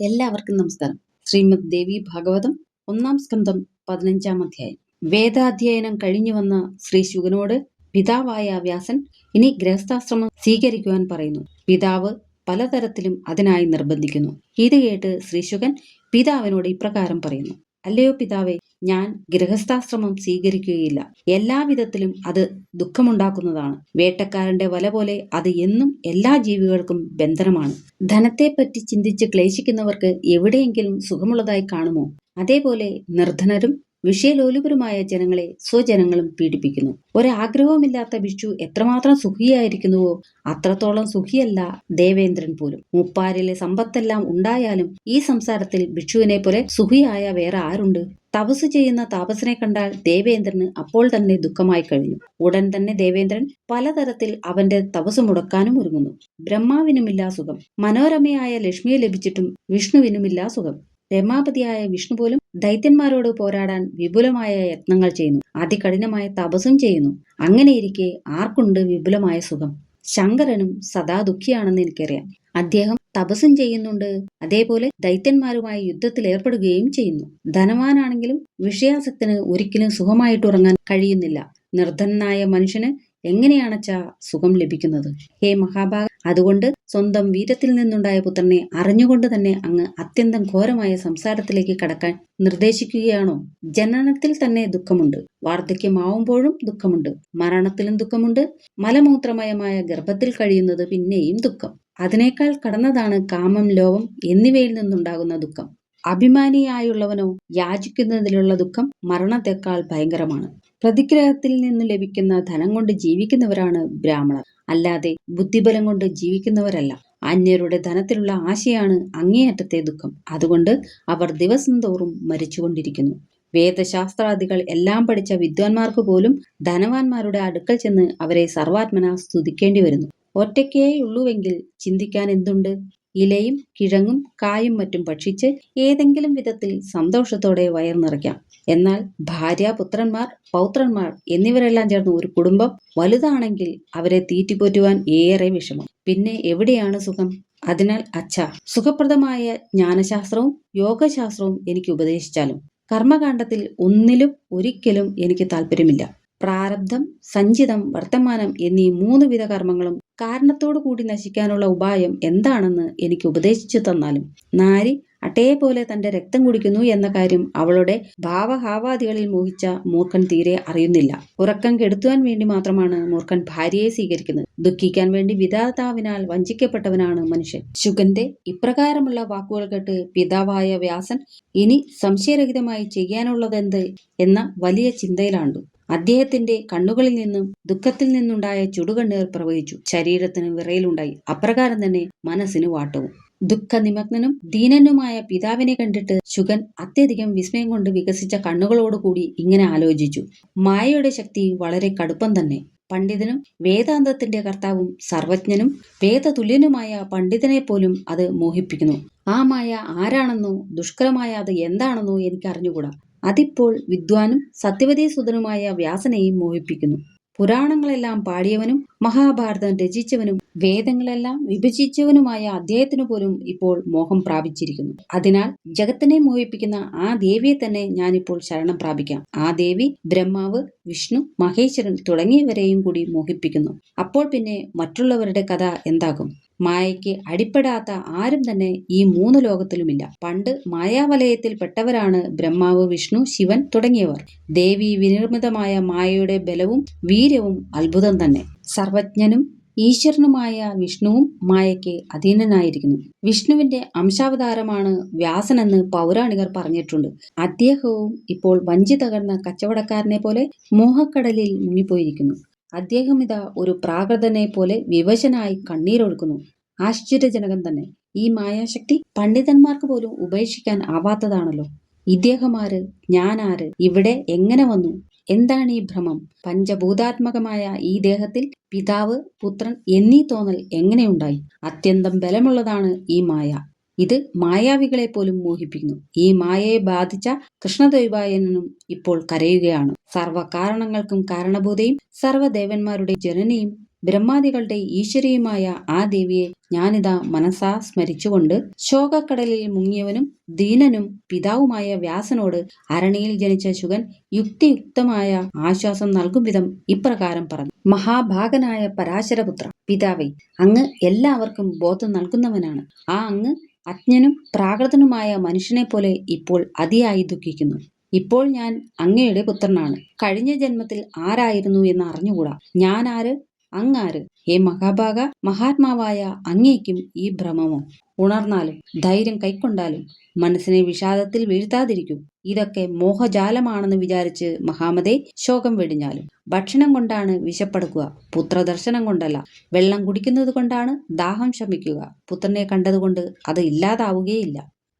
എല്ലാവർക്കും നമസ്കാരം. ശ്രീമദ് ദേവി ഭാഗവതം ഒന്നാം സ്കന്ധം പതിനഞ്ചാം അധ്യായം. വേദാധ്യയനം കഴിഞ്ഞു വന്ന ശ്രീ ശുഗനോട് പിതാവായ വ്യാസൻ ഇനി ഗൃഹസ്ഥാശ്രമം സ്വീകരിക്കുവാൻ പറയുന്നു. പിതാവ് പലതരത്തിലും അതിനായി നിർബന്ധിക്കുന്നു. ഇത് കേട്ട് ശ്രീ ശുഗൻ പിതാവിനോട് ഇപ്രകാരം പറയുന്നു. അല്ലയോ പിതാവേ ഞാൻ ഗൃഹസ്ഥാശ്രമം സ്വീകരിക്കുകയില്ല. എല്ലാവിധത്തിലും അത് ദുഃഖമുണ്ടാക്കുന്നതാണ്. വേട്ടക്കാരന്റെ വല പോലെ അത് എന്നും എല്ലാ ജീവികൾക്കും ബന്ധനമാണ്. ധനത്തെപ്പറ്റി ചിന്തിച്ച് ക്ലേശിക്കുന്നവർക്ക് എവിടെയെങ്കിലും സുഖമുള്ളതായി കാണുമോ? അതേപോലെ നിർധനരും വിഷയലോലുപരുമായ ജനങ്ങളെ സ്വജനങ്ങളും പീഡിപ്പിക്കുന്നു. ഒരാഗ്രഹവുമില്ലാത്ത ഭിക്ഷു എത്രമാത്രം സുഖിയായിരിക്കുന്നുവോ അത്രത്തോളം സുഖിയല്ല ദേവേന്ദ്രൻ പോലും. മുപ്പാരിലെ സമ്പത്തെല്ലാം ഉണ്ടായാലും ഈ സംസാരത്തിൽ ഭിക്ഷുവിനെ പോലെ സുഖിയായ വേറെ ആരുണ്ട്? തപസ് ചെയ്യുന്ന താപസനെ കണ്ടാൽ ദേവേന്ദ്രന് അപ്പോൾ തന്നെ ദുഃഖമായി കഴിഞ്ഞു. ഉടൻ തന്നെ ദേവേന്ദ്രൻ പലതരത്തിൽ അവന്റെ തപസ് മുടക്കാനും ഒരുങ്ങുന്നു. ബ്രഹ്മാവിനുമില്ല സുഖം. മനോരമയായ ലക്ഷ്മിയെ ലഭിച്ചിട്ടും വിഷ്ണുവിനുമില്ല സുഖം. രമാപതിയായ വിഷ്ണു പോലും ദൈത്യന്മാരോട് പോരാടാൻ വിപുലമായ യത്നങ്ങൾ ചെയ്യുന്നു. അതികഠിനമായ തപസ്സും ചെയ്യുന്നു. അങ്ങനെയിരിക്കെ ആർക്കുണ്ട് വിപുലമായ സുഖം? ശങ്കരനും സദാ ദുഃഖിയാണെന്ന് എനിക്കറിയാം. അദ്ദേഹം തപസ്സും ചെയ്യുന്നുണ്ട്. അതേപോലെ ദൈത്യന്മാരുമായി യുദ്ധത്തിൽ ഏർപ്പെടുകയും ചെയ്യുന്നു. ധനവാനാണെങ്കിലും വിഷയാസത്തിന് ഒരിക്കലും സുഖമായിട്ട് ഉറങ്ങാൻ കഴിയുന്നില്ല. നിർധനനായ മനുഷ്യന് എങ്ങനെയാണച്ചാ സുഖം ലഭിക്കുന്നത്? ഹേ മഹാഭാഗ അതുകൊണ്ട് സ്വന്തം വീരത്തിൽ നിന്നുണ്ടായ പുത്രനെ അറിഞ്ഞുകൊണ്ട് തന്നെ അങ്ങ് അത്യന്തം ഘോരമായ സംസാരത്തിലേക്ക് കടക്കാൻ നിർദ്ദേശിക്കുകയാണോ? ജനനത്തിൽ തന്നെ ദുഃഖമുണ്ട്. വാർദ്ധക്യമാവുമ്പോഴും ദുഃഖമുണ്ട്. മരണത്തിലും ദുഃഖമുണ്ട്. മലമൂത്രമയമായ ഗർഭത്തിൽ കഴിയുന്നത് പിന്നെയും ദുഃഖം. അതിനേക്കാൾ കടന്നതാണ് കാമം ലോകം എന്നിവയിൽ നിന്നുണ്ടാകുന്ന ദുഃഖം. അഭിമാനിയായുള്ളവനോ യാചിക്കുന്നതിലുള്ള ദുഃഖം മരണത്തെക്കാൾ ഭയങ്കരമാണ്. പ്രതിഗ്രഹത്തിൽ നിന്ന് ലഭിക്കുന്ന ധനം കൊണ്ട് ജീവിക്കുന്നവരാണ് ബ്രാഹ്മണർ. അല്ലാതെ ബുദ്ധിബലം കൊണ്ട് ജീവിക്കുന്നവരല്ല. അന്യരുടെ ധനത്തിലുള്ള ആശയാണ് അങ്ങേയറ്റത്തെ ദുഃഖം. അതുകൊണ്ട് അവർ ദിവസം തോറും മരിച്ചുകൊണ്ടിരിക്കുന്നു. വേദശാസ്ത്രാദികൾ എല്ലാം പഠിച്ച വിദ്വാൻമാർക്ക് പോലും ധനവാന്മാരുടെ അടുക്കൽ ചെന്ന് അവരെ സർവാത്മന സ്തുതിക്കേണ്ടി വരുന്നു. ഒറ്റയ്ക്കേ ഉള്ളുവെങ്കിൽ ചിന്തിക്കാൻ എന്തുണ്ട്? ഇലയും കിഴങ്ങും കായും മറ്റും ഭക്ഷിച്ച് ഏതെങ്കിലും വിധത്തിൽ സന്തോഷത്തോടെ വയർ നിറയ്ക്കാം. എന്നാൽ ഭാര്യ പുത്രന്മാർ പൗത്രന്മാർ എന്നിവരെല്ലാം ചേർന്ന ഒരു കുടുംബം വലുതാണെങ്കിൽ അവരെ തീറ്റിപ്പോറ്റുവാൻ ഏറെ വിഷമം. പിന്നെ എവിടെയാണ് സുഖം? അതിനാൽ അച്ഛ സുഖപ്രദമായ ജ്ഞാനശാസ്ത്രവും യോഗശാസ്ത്രവും എനിക്ക് ഉപദേശിച്ചാലും കർമ്മകാണ്ഡത്തിൽ ഒന്നിലും ഒരിക്കലും എനിക്ക് താല്പര്യമില്ല പ്രാരബ്ധം സഞ്ചിതം വർത്തമാനം എന്നീ മൂന്ന് വിധ കർമ്മങ്ങളും കാരണത്തോടു കൂടി നശിക്കാനുള്ള ഉപായം എന്താണെന്ന് എനിക്ക് ഉപദേശിച്ചു തന്നാലും നാരി അട്ടയെ പോലെ തന്റെ രക്തം കുടിക്കുന്നു എന്ന കാര്യം അവളുടെ ഭാവഹാവാദികളിൽ മോഹിച്ച മൂർഖൻ തീരെ അറിയുന്നില്ല. ഉറക്കം കെടുത്തുവാൻ വേണ്ടി മാത്രമാണ് മൂർഖൻ ഭാര്യയെ സ്വീകരിക്കുന്നത്. ദുഃഖിക്കാൻ വേണ്ടി വിധാതാവിനാൽ വഞ്ചിക്കപ്പെട്ടവനാണ് മനുഷ്യൻ. ശുഗന്റെ ഇപ്രകാരമുള്ള വാക്കുകൾ കേട്ട് പിതാവായ വ്യാസൻ ഇനി സംശയരഹിതമായി ചെയ്യാനുള്ളതെന്ത് എന്ന വലിയ ചിന്തയിലാണ്ടു. അദ്ദേഹത്തിന്റെ കണ്ണുകളിൽ നിന്നും ദുഃഖത്തിൽ നിന്നുണ്ടായ ചുടുകണ്ണീർ പ്രവഹിച്ചു. ശരീരത്തിന് വിറയിലുണ്ടായി. അപ്രകാരം തന്നെ മനസ്സിന് വാട്ടവും. ദുഃഖനിമഗ്നനും ദീനനുമായ പിതാവിനെ കണ്ടിട്ട് ശുഗൻ അത്യധികം വിസ്മയം കൊണ്ട് വികസിച്ച കണ്ണുകളോടുകൂടി ഇങ്ങനെ ആലോചിച്ചു. മായയുടെ ശക്തി വളരെ കടുപ്പം തന്നെ. പണ്ഡിതനും വേദാന്തത്തിന്റെ കർത്താവും സർവജ്ഞനും വേദതുല്യനുമായ പണ്ഡിതനെ പോലും അത് മോഹിപ്പിക്കുന്നു. ആ മായ ആരാണെന്നോ ദുഷ്കരമായ അത് എന്താണെന്നോ എനിക്ക് അറിഞ്ഞുകൂടാ അതിപ്പോൾ വിദ്വാനും സത്യവതീസുതനുമായ വ്യാസനെയും മോഹിപ്പിക്കുന്നു. പുരാണങ്ങളെല്ലാം പാടിയവനും മഹാഭാരതം രചിച്ചവനും വേദങ്ങളെല്ലാം വിഭജിച്ചവനുമായ അദ്ദേഹത്തിനു പോലും ഇപ്പോൾ മോഹം പ്രാപിച്ചിരിക്കുന്നു. അതിനാൽ ജഗത്തിനെ മോഹിപ്പിക്കുന്ന ആ ദേവിയെ തന്നെ ഞാനിപ്പോൾ ശരണം പ്രാപിക്കാം. ആ ദേവി ബ്രഹ്മാവ് വിഷ്ണു മഹേശ്വരൻ തുടങ്ങിയവരെയും കൂടി മോഹിപ്പിക്കുന്നു. അപ്പോൾ പിന്നെ മറ്റുള്ളവരുടെ കഥ എന്താകും? മായയ്ക്ക് അടിപ്പെടാത്ത ആരും തന്നെ ഈ മൂന്ന് ലോകത്തിലുമില്ല. പണ്ട് മായാവലയത്തിൽ പെട്ടവരാണ് ബ്രഹ്മാവ് വിഷ്ണു ശിവൻ തുടങ്ങിയവർ. ദേവി വിനിർമ്മിതമായ മായയുടെ ബലവും വീര്യവും അത്ഭുതം തന്നെ. സർവജ്ഞനും ഈശ്വരനുമായ വിഷ്ണുവും മായയ്ക്ക് അധീനനായിരിക്കുന്നു. വിഷ്ണുവിന്റെ അംശാവതാരമാണ് വ്യാസനെന്ന് പൗരാണികർ പറഞ്ഞിട്ടുണ്ട്. അദ്ദേഹവും ഇപ്പോൾ വഞ്ചി തകർന്ന കച്ചവടക്കാരനെ പോലെ മോഹക്കടലിൽ മുങ്ങിപ്പോയിരിക്കുന്നു. അദ്ദേഹം ഇതാ ഒരു പ്രാകൃതനെ പോലെ വിവശനായി കണ്ണീരൊഴുക്കുന്നു. ആശ്ചര്യജനകം തന്നെ. ഈ മായാശക്തി പണ്ഡിതന്മാർക്ക് പോലും ഉപേക്ഷിക്കാൻ ആവാത്തതാണല്ലോ. ഇദ്ദേഹമാര് ഞാനാര് ഇവിടെ എങ്ങനെ വന്നു? എന്താണ് ഈ ഭ്രമം? പഞ്ചഭൂതാത്മകമായ ഈ ദേഹത്തിൽ പിതാവ് പുത്രൻ എന്നീ തോന്നൽ എങ്ങനെയുണ്ടായി അത്യന്തം ബലമുള്ളതാണ് ഈ മായ. ഇത് മായാവികളെ പോലും മോഹിപ്പിക്കുന്നു. ഈ മായയെ ബാധിച്ച കൃഷ്ണദൈവായനും ഇപ്പോൾ കരയുകയാണ്. സർവ കാരണങ്ങൾക്കും കാരണഭൂതയും സർവദേവന്മാരുടെ ജനനിയും ബ്രഹ്മാദികളുടെ ഈശ്വരിയുമായ ആ ദേവിയെ ഞാനിതാ മനസ്സാ സ്മരിച്ചുകൊണ്ട് ശോകക്കടലിൽ മുങ്ങിയവനും ദീനനും പിതാവുമായ വ്യാസനോട് അരണിയിൽ ജനിച്ച ശുഗൻ യുക്തിയുക്തമായ ആശ്വാസം നൽകും വിധം ഇപ്രകാരം പറഞ്ഞു. മഹാഭാഗനായ പരാശരപുത്ര പിതാവേ അങ്ങ് എല്ലാവർക്കും ബോധം നൽകുന്നവനാണ്. ആ അങ്ങ് അജ്ഞനും പ്രാകൃതനുമായ മനുഷ്യനെ പോലെ ഇപ്പോൾ അതിയായി ദുഃഖിക്കുന്നു. ഇപ്പോൾ ഞാൻ അങ്ങയുടെ പുത്രനാണ്. കഴിഞ്ഞ ജന്മത്തിൽ ആരായിരുന്നു എന്ന് അറിഞ്ഞുകൂടാ. ഞാൻ ആര് അങ്ങാര്? ഹേ മഹാഭാഗ മഹാത്മാവായ അങ്ങേക്കും ഈ ഭ്രമമോ ഉണർന്നാലും ധൈര്യം കൈക്കൊണ്ടാലും മനസ്സിനെ വിഷാദത്തിൽ വീഴ്ത്താതിരിക്കും. ഇതൊക്കെ മോഹജാലമാണെന്ന് വിചാരിച്ച് മഹാമതേ ശോകം വെടിഞ്ഞാലും. ഭക്ഷണം കൊണ്ടാണ് വിശപ്പടക്കുക. പുത്രദർശനം കൊണ്ടല്ല. വെള്ളം കുടിക്കുന്നത് കൊണ്ടാണ് ദാഹം ശമിക്കുക. പുത്രനെ കണ്ടതുകൊണ്ട് അത് ഇല്ലാതാവുകയില്ല.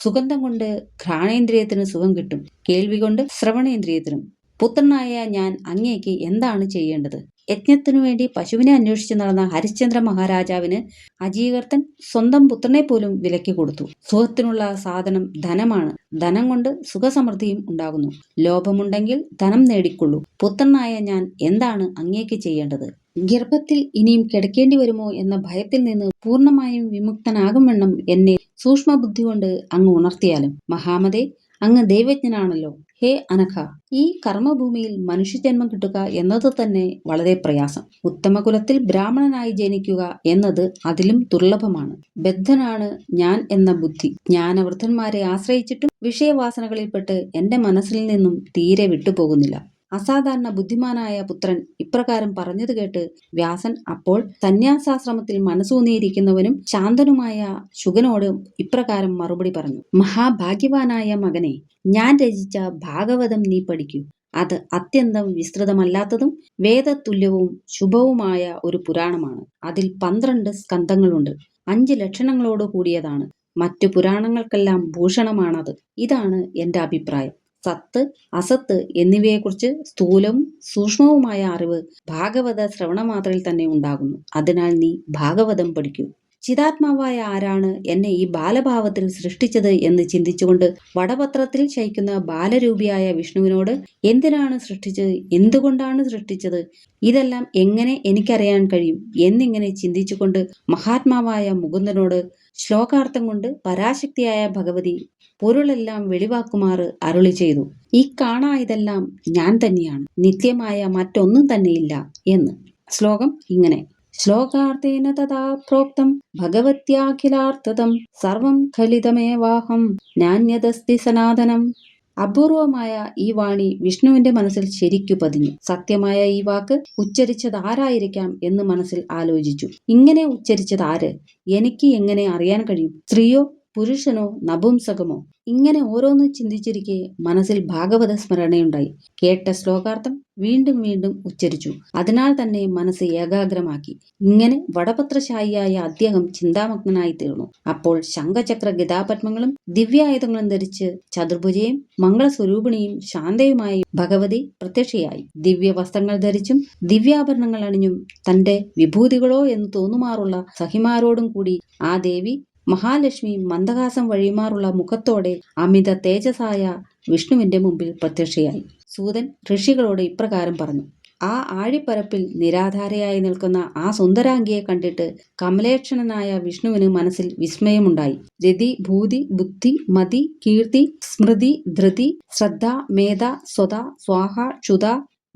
സുഗന്ധം കൊണ്ട് ഘ്രാണേന്ദ്രിയത്തിന് സുഖം കിട്ടും. കേൾവി കൊണ്ട് ശ്രവണേന്ദ്രിയത്തിനും. പുത്രനായ ഞാൻ അങ്ങേക്ക് എന്താണ് ചെയ്യേണ്ടത്? യജ്ഞത്തിനു വേണ്ടി പശുവിനെ അന്വേഷിച്ച് നടന്ന ഹരിശ്ചന്ദ്ര മഹാരാജാവിന് അജീകർത്തൻ സ്വന്തം പുത്രനെ പോലും വിലക്കി കൊടുത്തു. സുഖത്തിനുള്ള സാധനം ധനമാണ്. ധനം കൊണ്ട് സുഖസമൃദ്ധിയും ഉണ്ടാകുന്നു. ലോഭമുണ്ടെങ്കിൽ ധനം നേടിക്കൊള്ളൂ. പുത്രനായ ഞാൻ എന്താണ് അങ്ങേക്ക് ചെയ്യേണ്ടത്? ഗർഭത്തിൽ ഇനിയും കിടക്കേണ്ടി വരുമോ എന്ന ഭയത്തിൽ നിന്ന് പൂർണമായും വിമുക്തനാകും വണ്ണം എന്നെ സൂക്ഷ്മബുദ്ധി കൊണ്ട് അങ്ങ് ഉണർത്തിയാലും. മഹാമതേ അങ്ങ് ദൈവജ്ഞനാണല്ലോ. ഹേ അനഘ ഈ കർമ്മഭൂമിയിൽ മനുഷ്യജന്മം കിട്ടുക എന്നത് തന്നെ വളരെ പ്രയാസം. ഉത്തമകുലത്തിൽ ബ്രാഹ്മണനായി ജനിക്കുക എന്നത് അതിലും ദുർലഭമാണ്. ബദ്ധനാണ് ഞാൻ എന്ന ബുദ്ധി. ജ്ഞാനവൃദ്ധന്മാരെ ആശ്രയിച്ചിട്ടും വിഷയവാസനകളിൽപ്പെട്ട് എന്റെ മനസ്സിൽ നിന്നും തീരെ വിട്ടുപോകുന്നില്ല. അസാധാരണ ബുദ്ധിമാനായ പുത്രൻ ഇപ്രകാരം പറഞ്ഞത് കേട്ട് വ്യാസൻ അപ്പോൾ സന്യാസാശ്രമത്തിൽ മനസ്സൂന്നിയിരിക്കുന്നവനും ശാന്തനുമായ ശുഗനോട് ഇപ്രകാരം മറുപടി പറഞ്ഞു മഹാഭാഗ്യവാനായ മകനെ ഞാൻ രചിച്ച ഭാഗവതം നീ പഠിക്കൂ. അത് അത്യന്തം വിസ്തൃതമല്ലാത്തതും വേദതുല്യവും ശുഭവുമായ ഒരു പുരാണമാണ്. അതിൽ പന്ത്രണ്ട് സ്കന്ധങ്ങളുണ്ട്. അഞ്ച് ലക്ഷണങ്ങളോട് കൂടിയതാണ്. മറ്റു പുരാണങ്ങൾക്കെല്ലാം ഭൂഷണമാണത്. ഇതാണ് എന്റെ അഭിപ്രായം. സത്ത് അസത്ത് എന്നിവയെക്കുറിച്ച് സ്ഥൂലവും സൂക്ഷ്മവുമായ അറിവ് ഭാഗവത ശ്രവണമാത്രയിൽ തന്നെ ഉണ്ടാകുന്നു. അതിനാൽ നീ ഭാഗവതം പഠിക്കൂ. ചിതാത്മാവായ ആരാണ് എന്നെ ഈ ബാലഭാവത്തിൽ സൃഷ്ടിച്ചത് എന്ന് ചിന്തിച്ചുകൊണ്ട് വടപത്രത്തിൽ ശയിക്കുന്ന ബാലരൂപിയായ വിഷ്ണുവിനോട് എന്തിനാണ് സൃഷ്ടിച്ചത്? എന്തുകൊണ്ടാണ് സൃഷ്ടിച്ചത്? ഇതെല്ലാം എങ്ങനെ എനിക്കറിയാൻ കഴിയും? എന്നിങ്ങനെ ചിന്തിച്ചുകൊണ്ട് മഹാത്മാവായ മുകുന്ദനോട് ശ്ലോകാർത്ഥം കൊണ്ട് പരാശക്തിയായ ഭഗവതി പൊരുളെല്ലാം വെളിവാക്കുമാറ് അരുളി ചെയ്തു. ഈ കാണായതെല്ലാം ഞാൻ തന്നെയാണ്. നിത്യമായ മറ്റൊന്നും തന്നെയില്ല എന്ന്. ശ്ലോകം ഇങ്ങനെ. ശ്ലോകാർത്ഥേന തഥാ പ്രോക്തം ഭഗവത്യാഖിലാർത്ഥതം സർവം ഖലിതമേവാഹം നാന്യതസ്തി സനാതനം. അപൂർവമായ ഈ വാണി വിഷ്ണുവിന്റെ മനസ്സിൽ ശരിക്കു പതിഞ്ഞു. സത്യമായ ഈ വാക്ക് ഉച്ചരിച്ചത് ആരായിരിക്കാം എന്ന് മനസ്സിൽ ആലോചിച്ചു. ഇങ്ങനെ ഉച്ചരിച്ചത് ആര് എനിക്ക് എങ്ങനെ അറിയാൻ കഴിയും? സ്ത്രീയോ പുരുഷനോ നപുംസകമോ? ഇങ്ങനെ ഓരോന്ന് ചിന്തിച്ചിരിക്കെ മനസ്സിൽ ഭാഗവത സ്മരണയുണ്ടായി. കേട്ട ശ്ലോകാർത്ഥം വീണ്ടും വീണ്ടും ഉച്ചരിച്ചു. അതിനാൽ തന്നെ മനസ്സ് ഏകാഗ്രമാക്കി. ഇങ്ങനെ വടപത്രശായിയായ അദ്ദേഹം ചിന്താമഗ്നനായി തീർന്നു. അപ്പോൾ ശംഖചക്ര ഗതാപത്മങ്ങളും ദിവ്യായുധങ്ങളും ധരിച്ച് ചതുർഭുജയും മംഗളസ്വരൂപിണിയും ശാന്തയുമായി ഭഗവതി പ്രത്യക്ഷയായി. ദിവ്യ വസ്ത്രങ്ങൾ ധരിച്ചും ദിവ്യാഭരണങ്ങൾ അണിഞ്ഞും തന്റെ വിഭൂതികളോ എന്ന് തോന്നുമാറുള്ള സഹിമാരോടും കൂടി ആ ദേവി മഹാലക്ഷ്മി മന്ദഹാസം വഴിമാറുള്ള മുഖത്തോടെ അമിത തേജസായ വിഷ്ണുവിന്റെ മുമ്പിൽ പ്രത്യക്ഷയായി. സൂതൻ ഋഷികളോട് ഇപ്രകാരം പറഞ്ഞു ആ ആഴിപ്പരപ്പിൽ നിരാധാരയായി നിൽക്കുന്ന ആ സുന്ദരാംഗിയെ കണ്ടിട്ട് കമലേക്ഷണനായ വിഷ്ണുവിന് മനസ്സിൽ വിസ്മയമുണ്ടായി. രതി ഭൂതി ബുദ്ധി മതി കീർത്തി സ്മൃതി ധൃതി ശ്രദ്ധ മേധ സ്വത സ്വാഹ ക്ഷുത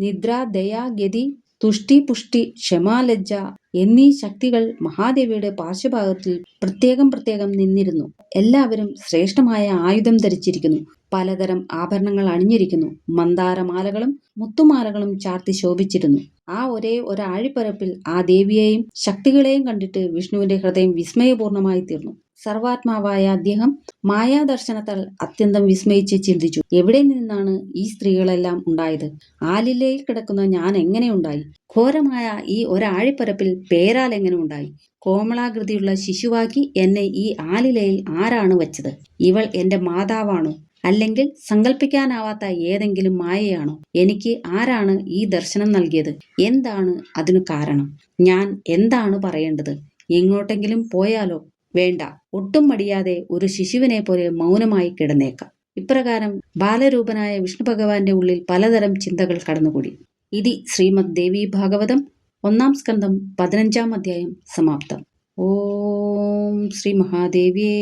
നിദ്ര ദയാ ഗതി തുഷ്ടി പുഷ്ടി ക്ഷമാലജ്ജ എന്നീ ശക്തികൾ മഹാദേവിയുടെ പാർശ്വഭാഗത്തിൽ പ്രത്യേകം പ്രത്യേകം നിന്നിരുന്നു. എല്ലാവരും ശ്രേഷ്ഠമായ ആയുധം ധരിച്ചിരിക്കുന്നു. പലതരം ആഭരണങ്ങൾ അണിഞ്ഞിരിക്കുന്നു. മന്ദാരമാലകളും മുത്തുമാലകളും ചാർത്തി ശോഭിച്ചിരുന്നു. ആ ഒരേ ഒരാഴിപ്പരപ്പിൽ ആ ദേവിയെയും ശക്തികളെയും കണ്ടിട്ട് വിഷ്ണുവിന്റെ ഹൃദയം വിസ്മയപൂർണമായി തീർന്നു. സർവാത്മാവായ അദ്ദേഹം മായാദർശനത്താൽ അത്യന്തം വിസ്മയിച്ച് ചിന്തിച്ചു. എവിടെ നിന്നാണ് ഈ സ്ത്രീകളെല്ലാം ഉണ്ടായത്? ആലിലയിൽ കിടക്കുന്ന ഞാൻ എങ്ങനെ ഉണ്ടായി? ഘോരമായ ഈ ഒരാഴിപ്പരപ്പിൽ പേരാൽ എങ്ങനെ ഉണ്ടായി? കോമളാകൃതിയുള്ള ശിശുവാക്കി എന്നെ ഈ ആലിലയിൽ ആരാണ് വച്ചത്? ഇവൾ എന്റെ മാതാവാണോ? അല്ലെങ്കിൽ സങ്കല്പിക്കാനാവാത്ത ഏതെങ്കിലും മായയാണോ? എനിക്ക് ആരാണ് ഈ ദർശനം നൽകിയത്? എന്താണ് അതിനു കാരണം? ഞാൻ എന്താണ് പറയേണ്ടത്? എങ്ങോട്ടെങ്കിലും പോയാലോ? വേണ്ട. ഒട്ടും മടിയാതെ ഒരു ശിശുവിനെ പോലെ മൗനമായി കിടന്നേക്കാം. ഇപ്രകാരം ബാലരൂപനായ വിഷ്ണു ഭഗവാന്റെ ഉള്ളിൽ പലതരം ചിന്തകൾ കടന്നുകൂടി. ഇതി ശ്രീമദ് ദേവി ഭാഗവതം ഒന്നാം സ്കന്ധം പതിനഞ്ചാം അധ്യായം സമാപ്തം. ഓം ശ്രീ മഹാദേവിയേ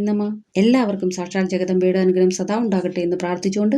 നമ. എല്ലാവർക്കും സാക്ഷാൽ ജഗദമ്പയുടെ അനുഗ്രഹം സദാ ഉണ്ടാകട്ടെ എന്ന് പ്രാർത്ഥിച്ചുകൊണ്ട്